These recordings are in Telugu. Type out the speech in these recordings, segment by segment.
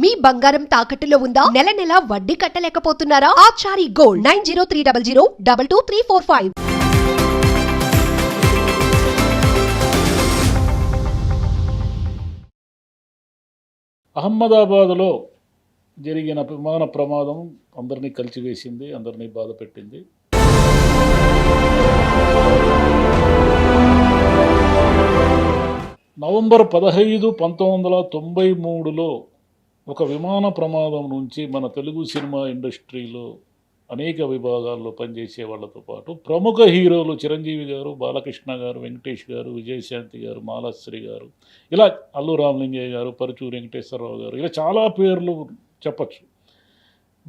మీ బంగారం తాకట్టులో ఉందా? నెల నెల వడ్డీ కట్టలేకపోతున్నారా? Achari gold nine zero three double zero double two three four five. అహ్మదాబాద్లో జరిగిన విమాన ప్రమాదం అందరినీ కలిచివేసింది అందరినీ బాధ పెట్టింది. నవంబర్ పదహైదు పంతొమ్మిది వందల తొంభై మూడులో ఒక విమాన ప్రమాదం నుంచి మన తెలుగు సినిమా ఇండస్ట్రీలో అనేక విభాగాల్లో పనిచేసే వాళ్ళతో పాటు ప్రముఖ హీరోలు చిరంజీవి గారు బాలకృష్ణ గారు వెంకటేష్ గారు విజయశాంతి గారు మాలాశ్రీ గారు ఇలా అల్లు రామలింగయ్య గారు పరుచూరు వెంకటేశ్వరరావు గారు ఇలా చాలా పేర్లు చెప్పచ్చు.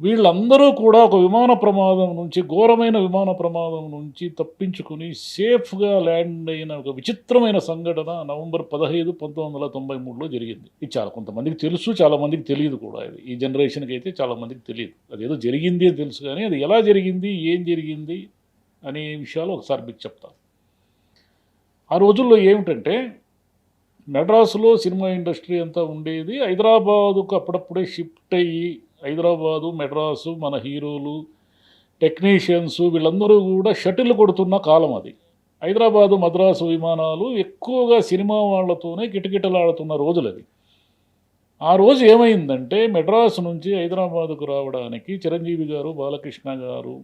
వీళ్ళందరూ కూడా ఒక విమాన ప్రమాదం నుంచి ఘోరమైన విమాన ప్రమాదం నుంచి తప్పించుకుని సేఫ్గా ల్యాండ్ అయిన ఒక విచిత్రమైన సంఘటన నవంబర్ పదహైదు పంతొమ్మిది వందల తొంభై మూడులో జరిగింది. ఇది చాలా కొంతమందికి తెలుసు చాలామందికి తెలియదు కూడా ఇది. ఈ జనరేషన్కి అయితే చాలామందికి తెలియదు. అదేదో జరిగింది అని తెలుసు కానీ అది ఎలా జరిగింది ఏం జరిగింది అనే విషయాలు ఒకసారి మీకు చెప్తాను. ఆ రోజుల్లో ఏమిటంటే మెడ్రాసులో సినిమా ఇండస్ట్రీ అంతా ఉండేది. హైదరాబాదుకు అప్పుడప్పుడే షిఫ్ట్ అయ్యి హైదరాబాదు మెడ్రాసు మన హీరోలు టెక్నీషియన్స్ వీళ్ళందరూ కూడా షటిల్ కొడుతున్న కాలం అది. హైదరాబాదు మద్రాసు విమానాలు ఎక్కువగా సినిమా వాళ్ళతోనే కిటకిటలాడుతున్న రోజులది. ఆ రోజు ఏమైందంటే మెడ్రాసు నుంచి హైదరాబాదుకు రావడానికి చిరంజీవి గారు బాలకృష్ణ గారు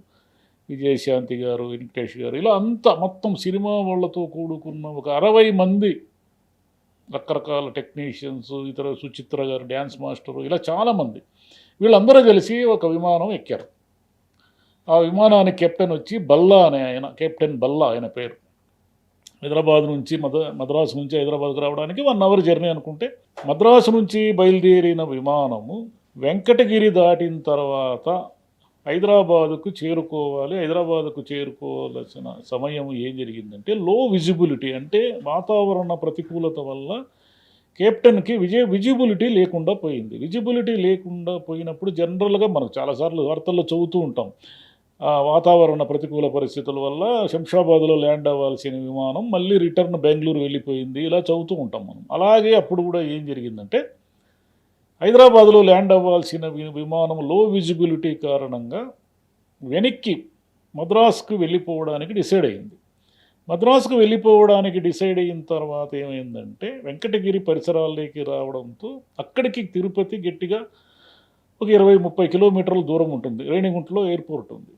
విజయశాంతి గారు వెంకటేష్ గారు ఇలా అంతా మొత్తం సినిమా వాళ్ళతో కూడుకున్న ఒక అరవై మంది రకరకాల టెక్నీషియన్స్ ఇతర సుచిత్ర గారు డ్యాన్స్ మాస్టరు ఇలా చాలామంది వీళ్ళందరూ కలిసి ఒక విమానం ఎక్కారు. ఆ విమానానికి కెప్టెన్ వచ్చి బల్లా అనే ఆయన కెప్టెన్ బల్లా ఆయన పేరు. హైదరాబాద్ నుంచి మద మద్రాసు నుంచి హైదరాబాద్కు రావడానికి వన్ అవర్ జర్నీ అనుకుంటే మద్రాసు నుంచి బయలుదేరిన విమానము వెంకటగిరి దాటిన తర్వాత హైదరాబాదుకు చేరుకోవాలి. హైదరాబాదుకు చేరుకోవాల్సిన సమయం ఏం జరిగిందంటే లో విజిబిలిటీ అంటే వాతావరణ ప్రతికూలత వల్ల కెప్టెన్కి విజయ విజిబిలిటీ లేకుండా పోయింది. విజిబిలిటీ లేకుండా పోయినప్పుడు జనరల్గా మనం చాలాసార్లు వార్తల్లో చదువుతూ ఉంటాం. వాతావరణ ప్రతికూల పరిస్థితుల వల్ల శంషాబాద్లో ల్యాండ్ అవ్వాల్సిన విమానం మళ్ళీ రిటర్న్ బెంగళూరు వెళ్ళిపోయింది ఇలా చదువుతూ ఉంటాం మనం. అలాగే అప్పుడు కూడా ఏం జరిగిందంటే హైదరాబాద్లో ల్యాండ్ అవ్వాల్సిన వి- విమానం లో విజిబిలిటీ కారణంగా వెనక్కి మద్రాస్కు వెళ్ళిపోవడానికి డిసైడ్ అయింది. మద్రాసుకు వెళ్ళిపోవడానికి డిసైడ్ అయిన తర్వాత ఏమైందంటే వెంకటగిరి పరిసరాల్లోకి రావడంతో అక్కడికి తిరుపతి గట్టిగా ఒక ఇరవై ముప్పై కిలోమీటర్ల దూరం ఉంటుంది. రేణిగుంటలో ఎయిర్పోర్ట్ ఉంది.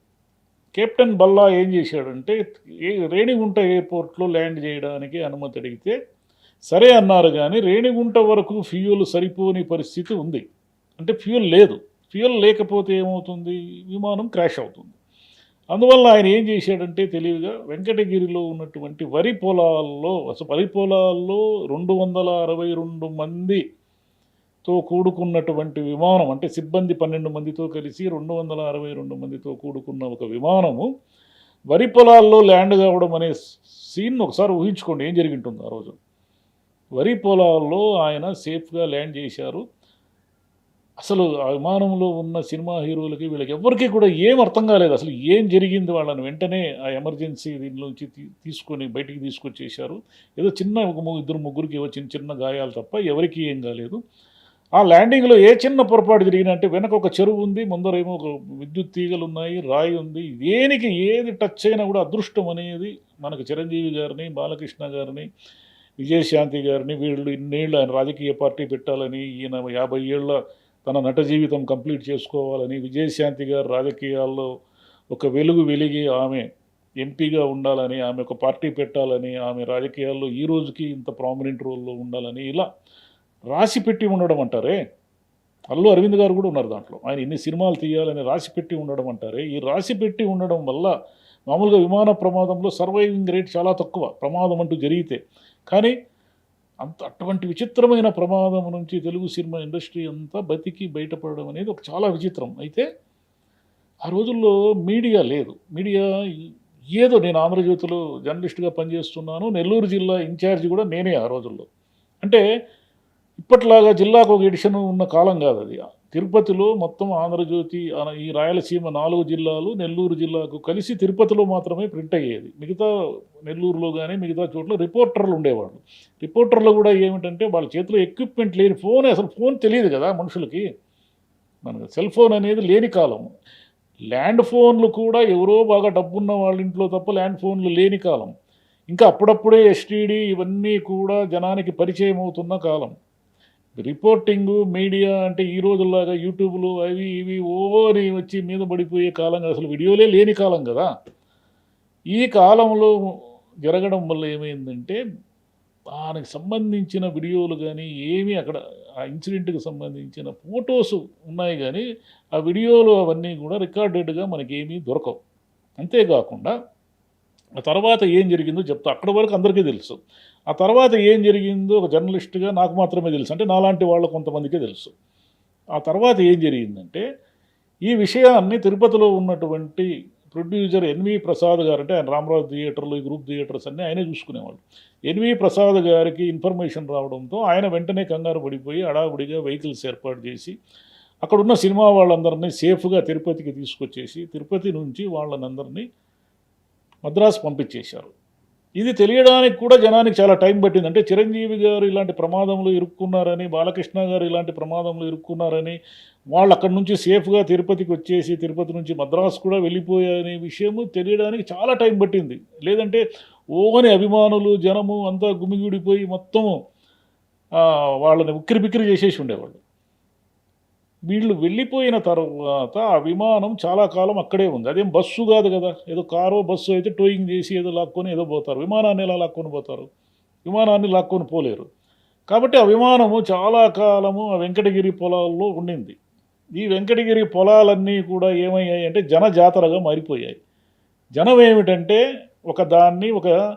కెప్టెన్ బల్లా ఏం చేశాడంటే ఏ- రేణిగుంట ఎయిర్పోర్ట్లో ల్యాండ్ చేయడానికి అనుమతి అడిగితే సరే అన్నారు కానీ రేణిగుంట వరకు ఫ్యూయల్ సరిపోని పరిస్థితి ఉంది. అంటే ఫ్యూయల్ లేదు. ఫ్యూయల్ లేకపోతే ఏమవుతుంది? విమానం క్రాష్ అవుతుంది. అందువల్ల ఆయన ఏం చేశాడంటే తెలివిగా వెంకటగిరిలో ఉన్నటువంటి వరి పొలాల్లో అసలు వరి పొలాల్లో రెండు వందల అరవై రెండు మందితో కూడుకున్నటువంటి విమానం అంటే సిబ్బంది పన్నెండు మందితో కలిసి రెండు వందల అరవై రెండు మందితో కూడుకున్న ఒక విమానము వరి పొలాల్లో ల్యాండ్ కావడం అనే సీన్ ఒకసారి ఊహించుకోండి ఏం జరిగింటుందో ఆ రోజు. వరి పొలాల్లో ఆయన సేఫ్గా ల్యాండ్ చేశారు. అసలు అభిమానంలో ఉన్న సినిమా హీరోలకి వీళ్ళకి ఎవరికి కూడా ఏం అర్థం కాలేదు. అసలు ఏం జరిగింది వాళ్ళని వెంటనే ఆ ఎమర్జెన్సీ దీనిలోంచి తీ- తీసుకొని బయటికి తీసుకొచ్చేసారు ఏదో చిన్న ఒక ము- ఇద్దరు ముగ్గురికి ఏవో చిన్న చిన్న గాయాలు తప్ప ఎవరికి ఏం కాలేదు. ఆ ల్యాండింగ్లో ఏ చిన్న పొరపాటు జరిగినా అంటే వెనక ఒక చెరువు ఉంది ముందరేమో ఒక విద్యుత్ తీగలు ఉన్నాయి రాయి ఉంది. దేనికి ఏది టచ్ అయినా కూడా అదృష్టం అనేది మనకు చిరంజీవి గారిని బాలకృష్ణ గారిని విజయశాంతి గారిని వీళ్ళు ఇన్నేళ్ళు ఆయన రాజకీయ పార్టీ పెట్టాలని ఈయన యాభై ఏళ్ళ తన నట జీవితం కంప్లీట్ చేసుకోవాలని విజయశాంతి గారు రాజకీయాల్లో ఒక వెలుగు వెలిగి ఆమె ఎంపీగా ఉండాలని ఆమె ఒక పార్టీ పెట్టాలని ఆమె రాజకీయాల్లో ఈ రోజుకి ఇంత ప్రామినెంట్ రోల్లో ఉండాలని ఇలా రాసి పెట్టి ఉండడం అంటారే? అల్లు అరవింద్ గారు కూడా ఉన్నారు దాంట్లో. ఆయన ఇన్ని సినిమాలు తీయాలని రాసి పెట్టి ఉండడం అంటారే? ఈ రాసి పెట్టి ఉండడం వల్ల మామూలుగా విమాన ప్రమాదంలో సర్వైవింగ్ రేట్ చాలా తక్కువ. ప్రమాదం అంటూ జరిగితే. కానీ అంత అటువంటి విచిత్రమైన ప్రమాదం నుంచి తెలుగు సినిమా ఇండస్ట్రీ అంతా బతికి బయటపడడం అనేది ఒక చాలా విచిత్రం. అయితే ఆ రోజుల్లో మీడియా లేదు. మీడియా ఏదో నేను ఆంధ్రజ్యోతిలో జర్నలిస్ట్గా పనిచేస్తున్నాను. నెల్లూరు జిల్లా ఇన్ఛార్జ్ కూడా నేనే ఆ రోజుల్లో. అంటే ఇప్పట్లాగా జిల్లాకు ఒక ఎడిషన్ ఉన్న కాలం కాదు అది తిరుపతిలో మొత్తం ఆంధ్రజ్యోతి ఈ రాయలసీమ నాలుగు జిల్లాలు నెల్లూరు జిల్లాకు కలిసి తిరుపతిలో మాత్రమే ప్రింట్ అయ్యేది. మిగతా నెల్లూరులో కానీ మిగతా చోట్ల రిపోర్టర్లు ఉండేవాళ్ళు. రిపోర్టర్లు కూడా ఏమిటంటే వాళ్ళ చేతిలో ఎక్విప్మెంట్ లేని ఫోన్ అసలు ఫోన్ తెలియదు కదా మనుషులకి. మనకు సెల్ ఫోన్ అనేది లేని కాలం. ల్యాండ్ ఫోన్లు కూడా ఎవరో బాగా డబ్బున్న వాళ్ళ ఇంట్లో తప్ప ల్యాండ్ ఫోన్లు లేని కాలం. ఇంకా అప్పుడప్పుడే ఎస్టీడీ ఇవన్నీ కూడా జనానికి పరిచయం అవుతున్న కాలం. రిపోర్టింగు మీడియా అంటే ఈ రోజుల్లాగా యూట్యూబ్లు అవి ఇవి ఓని వచ్చి మీద పడిపోయే కాలం అసలు వీడియోలే లేని కాలం కదా. ఈ కాలంలో జరగడం వల్ల ఏమైందంటే దానికి సంబంధించిన వీడియోలు కానీ ఏమీ అక్కడ ఆ ఇన్సిడెంట్కి సంబంధించిన ఫొటోస్ ఉన్నాయి కానీ ఆ వీడియోలు అవన్నీ కూడా రికార్డెడ్గా మనకేమీ దొరకవు. అంతేకాకుండా ఆ తర్వాత ఏం జరిగిందో చెప్తా. అక్కడ వరకు అందరికీ తెలుసు. ఆ తర్వాత ఏం జరిగిందో ఒక జర్నలిస్ట్గా నాకు మాత్రమే తెలుసు. అంటే నాలాంటి వాళ్ళు కొంతమందికే తెలుసు. ఆ తర్వాత ఏం జరిగిందంటే ఈ విషయాన్ని తిరుపతిలో ఉన్నటువంటి ప్రొడ్యూసర్ ఎన్వి ప్రసాద్ గారు అంటే ఆయన రామరాజు థియేటర్లు ఈ గ్రూప్ థియేటర్స్ అన్నీ ఆయనే చూసుకునేవాళ్ళు. ఎన్వి ప్రసాద్ గారికి ఇన్ఫర్మేషన్ రావడంతో ఆయన వెంటనే కంగారు పడిపోయి హడావుడిగా వెహికల్స్ ఏర్పాటు చేసి అక్కడున్న సినిమా వాళ్ళందరినీ సేఫ్గా తిరుపతికి తీసుకొచ్చేసి తిరుపతి నుంచి వాళ్ళనందరినీ మద్రాసు పంపించేశారు. ఇది తెలియడానికి కూడా జనానికి చాలా టైం పట్టింది అంటే చిరంజీవి గారు ఇలాంటి ప్రమాదంలో ఇరుక్కున్నారని బాలకృష్ణ గారు ఇలాంటి ప్రమాదంలో ఇరుక్కున్నారని వాళ్ళు అక్కడి నుంచి సేఫ్గా తిరుపతికి వచ్చేసి తిరుపతి నుంచి మద్రాసు కూడా వెళ్ళిపోయారనే విషయము తెలియడానికి చాలా టైం పట్టింది. లేదంటే ఓని అభిమానులు జనము అంతా గుమిగూడిపోయి మొత్తము వాళ్ళని ఉక్కిరి బిక్కిరి చేసేసి ఉండేవాళ్ళు. వీళ్ళు వెళ్ళిపోయిన తర్వాత ఆ విమానం చాలా కాలం అక్కడే ఉంది. అదేం బస్సు కాదు కదా. ఏదో కారో బస్సు అయితే టోయింగ్ చేసి ఏదో లాక్కొని ఏదో పోతారు. విమానాన్ని ఎలా లాక్కొని పోతారు? విమానాన్ని లాక్కొని పోలేరు. కాబట్టి ఆ విమానము చాలా కాలము ఆ వెంకటగిరి పొలాల్లో ఉండింది. ఈ వెంకటగిరి పొలాలన్నీ కూడా ఏమయ్యాయి అంటే జన జాతరగా మారిపోయాయి. జనం ఏమిటంటే ఒక దాన్ని ఒక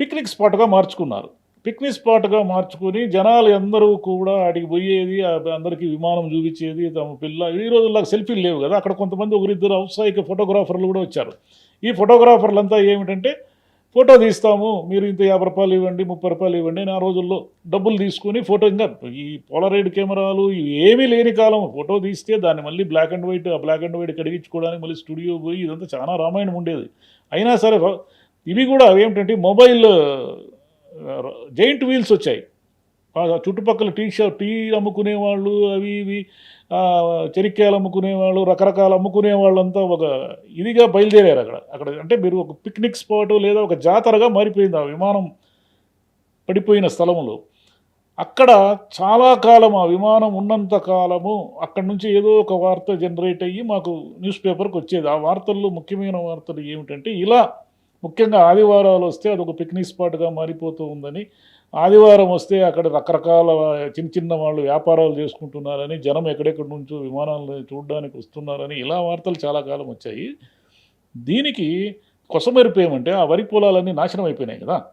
పిక్నిక్ స్పాట్గా మార్చుకున్నారు. పిక్నిక్ స్పాట్గా మార్చుకుని జనాలు అందరూ కూడా ఆడికి పోయేది అందరికీ విమానం చూపించేది తమ పిల్ల ఈ రోజుల్లో సెల్ఫీలు లేవు కదా. అక్కడ కొంతమంది ఒకరిద్దరు ఔత్సాహిక ఫోటోగ్రాఫర్లు కూడా వచ్చారు. ఈ ఫోటోగ్రాఫర్లంతా ఏమిటంటే ఫోటో తీస్తాము మీరు ఇంత యాభై రూపాయలు ఇవ్వండి ముప్పై రూపాయలు ఇవ్వండి అని ఆ రోజుల్లో డబ్బులు తీసుకుని ఫోటో ఇంకా ఈ పోలరైడ్ కెమెరాలు ఏమీ లేని కాలం. ఫోటో తీస్తే దాన్ని మళ్ళీ బ్లాక్ అండ్ వైట్ ఆ బ్లాక్ అండ్ వైట్ కడిగించుకోవడానికి మళ్ళీ స్టూడియో పోయి ఇదంతా చాలా రామాయణం ఉండేది. అయినా సరే ఇవి కూడా ఏమిటంటే మొబైల్ జైంట్ వీల్స్ వచ్చాయి. చుట్టుపక్కల టీ షాప్ టీ అమ్ముకునే వాళ్ళు అవి ఇవి చెరిక్కాయలు అమ్ముకునేవాళ్ళు రకరకాల అమ్ముకునే వాళ్ళంతా ఒక ఇదిగా బయలుదేరారు అక్కడ. అక్కడ అంటే మీరు ఒక పిక్నిక్ స్పాట్ లేదా ఒక జాతరగా మారిపోయింది ఆ విమానం పడిపోయిన స్థలంలో అక్కడ చాలా కాలం ఆ విమానం ఉన్నంత కాలము అక్కడి నుంచి ఏదో ఒక వార్త జనరేట్ అయ్యి మాకు న్యూస్ పేపర్కి వచ్చేది. ఆ వార్తల్లో ముఖ్యమైన వార్తలు ఏమిటంటే ఇలా ముఖ్యంగా ఆదివారాలు వస్తే అదొక పిక్నిక్ స్పాట్గా మారిపోతూ ఉందని ఆదివారం వస్తే అక్కడ రకరకాల చిన్న చిన్న వాళ్ళు వ్యాపారాలు చేసుకుంటున్నారని జనం ఎక్కడెక్కడి నుంచో విమానాలను చూడడానికి వస్తున్నారని ఇలా వార్తలు చాలా కాలం వచ్చాయి. దీనికి కొసమెరుపు ఏమంటే ఆ వరి పొలాలన్నీ నాశనం అయిపోయినాయి కదా.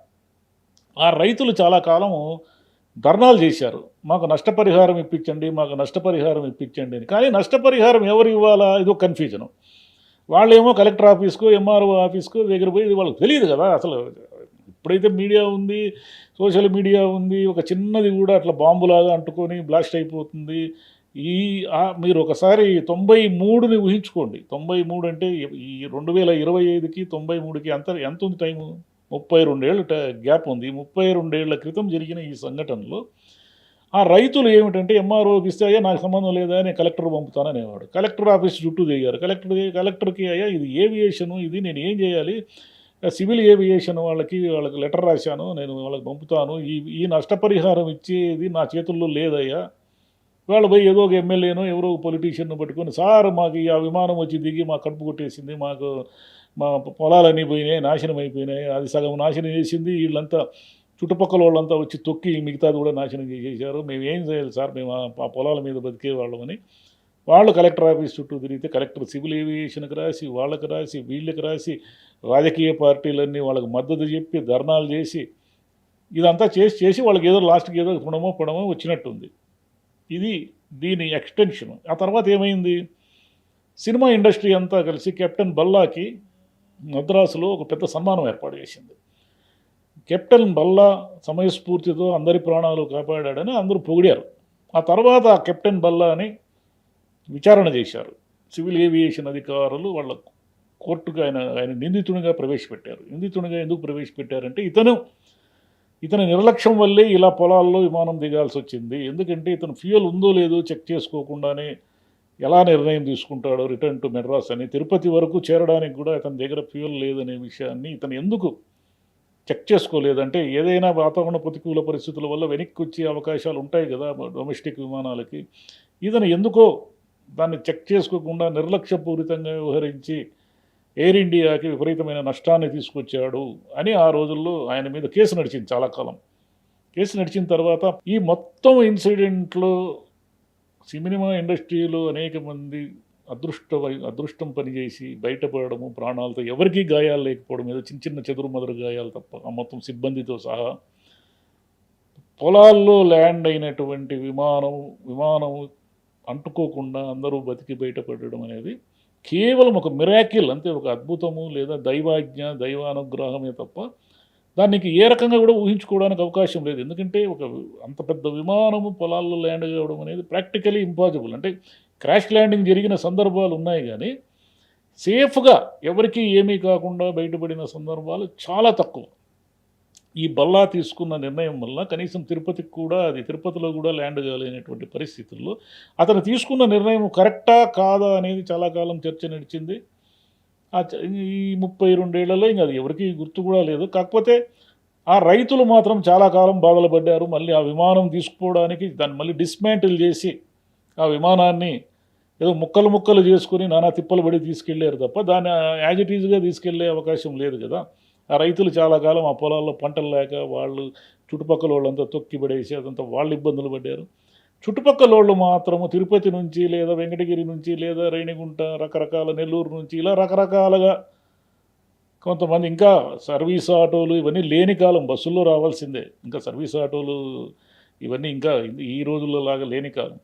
ఆ రైతులు చాలా కాలము ధర్నాలు చేశారు. మాకు నష్టపరిహారం ఇప్పించండి మాకు నష్టపరిహారం ఇప్పించండి అని. కానీ నష్టపరిహారం ఎవరు ఇవ్వాలా? ఇదో కన్ఫ్యూజను వాళ్ళేమో కలెక్టర్ ఆఫీస్కు ఎంఆర్ఓ ఆఫీస్కు దగ్గర పోయి ఇది వాళ్ళకి తెలియదు కదా అసలు. ఇప్పుడైతే మీడియా ఉంది సోషల్ మీడియా ఉంది ఒక చిన్నది కూడా అట్లా బాంబులాగా అంటుకొని బ్లాస్ట్ అయిపోతుంది. ఈ మీరు ఒకసారి తొంభై మూడుని ఊహించుకోండి. తొంభై మూడు అంటే ఈ రెండు వేల ఇరవై ఐదుకి తొంభై మూడుకి ఎంత ఎంత ఉంది టైము? ముప్పై రెండేళ్ళు ట- గ్యాప్ ఉంది. ముప్పై రెండేళ్ళ క్రితం జరిగిన ఈ సంఘటనలో ఆ రైతులు ఏమిటంటే ఎంఆర్ఓకి ఇస్తే అయ్యా నాకు సంబంధం లేదా నేను కలెక్టర్ పంపుతాననేవాడు కలెక్టర్ ఆఫీస్ చుట్టూ దిగారు కలెక్టర్ కలెక్టర్కి అయ్యా ఇది ఏవియేషను ఇది నేను ఏం చేయాలి? సివిల్ ఏవియేషన్ వాళ్ళకి వాళ్ళకి లెటర్ రాశాను నేను వాళ్ళకి పంపుతాను. ఈ ఈ నష్టపరిహారం ఇచ్చేది నా చేతుల్లో లేదయ్యా. వాళ్ళు పోయి ఏదో ఒక ఎమ్మెల్యేను ఎవరో ఒక పొలిటీషియన్ను పట్టుకొని సార్ మాకు ఆ విమానం వచ్చి దిగి మా కడుపు కొట్టేసింది మాకు మా పొలాలన్నీ పోయినాయి నాశనం అయిపోయినాయి అది సగం నాశనం చేసింది వీళ్ళంతా చుట్టుపక్కల వాళ్ళంతా వచ్చి తొక్కి మిగతాది కూడా నాశనం చేసేసారు మేము ఏం చేయాలి సార్? మేము ఆ- పొలాల మీద బతికేవాళ్ళమని వాళ్ళు కలెక్టర్ ఆఫీస్ చుట్టూ తిరిగితే కలెక్టర్ సివిల్ ఏవియేషన్కి రాసి వాళ్ళకి రాసి వీళ్ళకి రాసి రాజకీయ పార్టీలన్నీ వాళ్ళకి మద్దతు చెప్పి ధర్నాలు చేసి ఇదంతా చేసి చేసి వాళ్ళకి ఏదో లాస్ట్కి ఏదో పుణమో పుణమో వచ్చినట్టుంది. ఇది దీని ఎక్స్టెన్షన్. ఆ తర్వాత ఏమైంది? సినిమా ఇండస్ట్రీ అంతా కలిసి కెప్టెన్ బల్లాకి మద్రాసులో ఒక పెద్ద సన్మానం ఏర్పాటు చేసింది. కెప్టెన్ బల్లా సమయస్ఫూర్తితో అందరి ప్రాణాలు కాపాడాడని అందరూ పొగిడారు. ఆ తర్వాత ఆ కెప్టెన్ బల్లా అని విచారణ చేశారు. సివిల్ ఏవియేషన్ అధికారులు వాళ్ళ కోర్టుకు ఆయన ఆయన నిందితునిగా ప్రవేశపెట్టారు. నిందితునిగా ఎందుకు ప్రవేశపెట్టారంటే ఇతను ఇతని నిర్లక్ష్యం వల్లే ఇలా పొలాల్లో విమానం దిగాల్సి వచ్చింది ఎందుకంటే ఇతను ఫ్యూయల్ ఉందో లేదో చెక్ చేసుకోకుండానే ఎలా నిర్ణయం తీసుకుంటాడో రిటర్న్ టు మెడ్రాస్ అని తిరుపతి వరకు చేరడానికి కూడా ఇతని దగ్గర ఫ్యూయల్ లేదనే విషయాన్ని ఇతను ఎందుకు చెక్ చేసుకోలేదంటే ఏదైనా వాతావరణ ప్రతికూల పరిస్థితుల వల్ల వెనక్కి వచ్చే అవకాశాలు ఉంటాయి కదా డొమెస్టిక్ విమానాలకి. ఇతను ఎందుకో దాన్ని చెక్ చేసుకోకుండా నిర్లక్ష్యపూరితంగా వ్యవహరించి ఎయిర్ ఇండియాకి విపరీతమైన నష్టాన్ని తీసుకొచ్చాడు అని ఆ రోజుల్లో ఆయన మీద కేసు నడిచింది చాలా కాలం. కేసు నడిచిన తర్వాత ఈ మొత్తం ఇన్సిడెంట్లో సినిమా ఇండస్ట్రీలో అనేక మంది అదృష్ట అదృష్టం పనిచేసి బయటపడము ప్రాణాలతో ఎవరికీ గాయాలు లేకపోవడం ఏదో చిన్న చిన్న చెదురు మదురు గాయాలు తప్ప ఆ మొత్తం సిబ్బందితో సహా పొలాల్లో ల్యాండ్ అయినటువంటి విమానం విమానం అంటుకోకుండా అందరూ బతికి బయటపడడం అనేది కేవలం ఒక మిరాకిల్ అంతే ఒక అద్భుతము లేదా దైవాజ్ఞ దైవానుగ్రహమే తప్ప దానికి ఏ రకంగా కూడా ఊహించుకోవడానికి అవకాశం లేదు. ఎందుకంటే ఒక అంత పెద్ద విమానము పొలాల్లో ల్యాండ్ కావడం అనేది ప్రాక్టికలీ ఇంపాసిబుల్. అంటే క్రాష్ ల్యాండింగ్ జరిగిన సందర్భాలు ఉన్నాయి కానీ సేఫ్గా ఎవరికీ ఏమీ కాకుండా బయటపడిన సందర్భాలు చాలా తక్కువ. ఈ బల్లా తీసుకున్న నిర్ణయం వల్ల కనీసం తిరుపతికి కూడా అది తిరుపతిలో కూడా ల్యాండ్ కాలేనటువంటి పరిస్థితుల్లో అతను తీసుకున్న నిర్ణయం కరెక్టా కాదా అనేది చాలా కాలం చర్చ నడిచింది. ఆ చ- ఈ ముప్పై రెండేళ్ళలో ఇంకా అది ఎవరికి గుర్తు కూడా లేదు. కాకపోతే ఆ రైతులు మాత్రం చాలా కాలం బాధలు పడ్డారు. మళ్ళీ ఆ విమానం తీసుకుపోవడానికి దాన్ని మళ్ళీ డిస్మాంటిల్ చేసి ఆ విమానాన్ని ఏదో ముక్కలు ముక్కలు చేసుకుని నానా తిప్పలు పడి తీసుకెళ్ళారు తప్ప దాన్ని యాజ్ ఇట్ ఈజ్గా తీసుకెళ్ళే అవకాశం లేదు కదా. ఆ రైతులు చాలా కాలం ఆ పొలాల్లో పంటలు లేక వాళ్ళు చుట్టుపక్కల వాళ్ళంతా తొక్కి పడేసి అదంతా వాళ్ళు ఇబ్బందులు పడ్డారు. చుట్టుపక్కల వాళ్ళు మాత్రము తిరుపతి నుంచి లేదా వెంకటగిరి నుంచి లేదా రేణిగుంట రకరకాల నెల్లూరు నుంచి ఇలా రకరకాలుగా కొంతమంది ఇంకా సర్వీస్ ఆటోలు ఇవన్నీ లేని కాలం బస్సుల్లో రావాల్సిందే. ఇంకా సర్వీస్ ఆటోలు ఇవన్నీ ఇంకా ఈ రోజుల్లో లాగా లేని కాలం.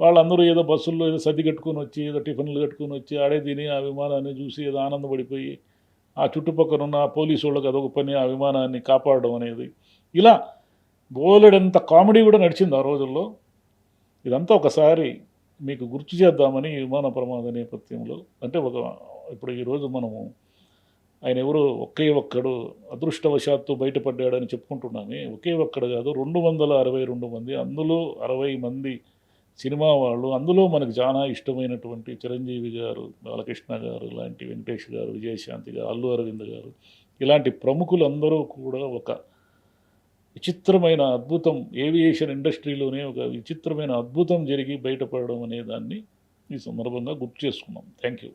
వాళ్ళందరూ ఏదో బస్సుల్లో ఏదో సర్ది కట్టుకొని వచ్చి ఏదో టిఫిన్లు కట్టుకొని వచ్చి ఆడే తిని ఆ విమానాన్ని చూసి ఏదో ఆనందపడిపోయి ఆ చుట్టుపక్కల ఉన్న ఆ పోలీసు వాళ్ళకి అదొక పని ఆ విమానాన్ని కాపాడడం అనేది. ఇలా బోలెడంత కామెడీ కూడా నడిచింది ఆ రోజుల్లో. ఇదంతా ఒకసారి మీకు గుర్తు చేద్దామని విమాన ప్రమాద నేపథ్యంలో. అంటే ఒక ఇప్పుడు ఈరోజు మనము ఆయన ఎవరు ఒకే ఒక్కడు అదృష్టవశాత్తు బయటపడ్డాడని చెప్పుకుంటున్నామే. ఒకే ఒక్కడు కాదు రెండు వందల అరవై రెండు మంది అందులో అరవై మంది సినిమా వాళ్ళు అందులో మనకు చాలా ఇష్టమైనటువంటి చిరంజీవి గారు బాలకృష్ణ గారు లాంటి వెంకటేష్ గారు విజయశాంతి గారు అల్లు అరవింద్ గారు ఇలాంటి ప్రముఖులందరూ కూడా ఒక విచిత్రమైన అద్భుతం ఏవియేషన్ ఇండస్ట్రీలోనే ఒక విచిత్రమైన అద్భుతం జరిగి బయటపడడం అనే దాన్ని ఈ సందర్భంగా గుర్తు చేసుకున్నాం. Thank you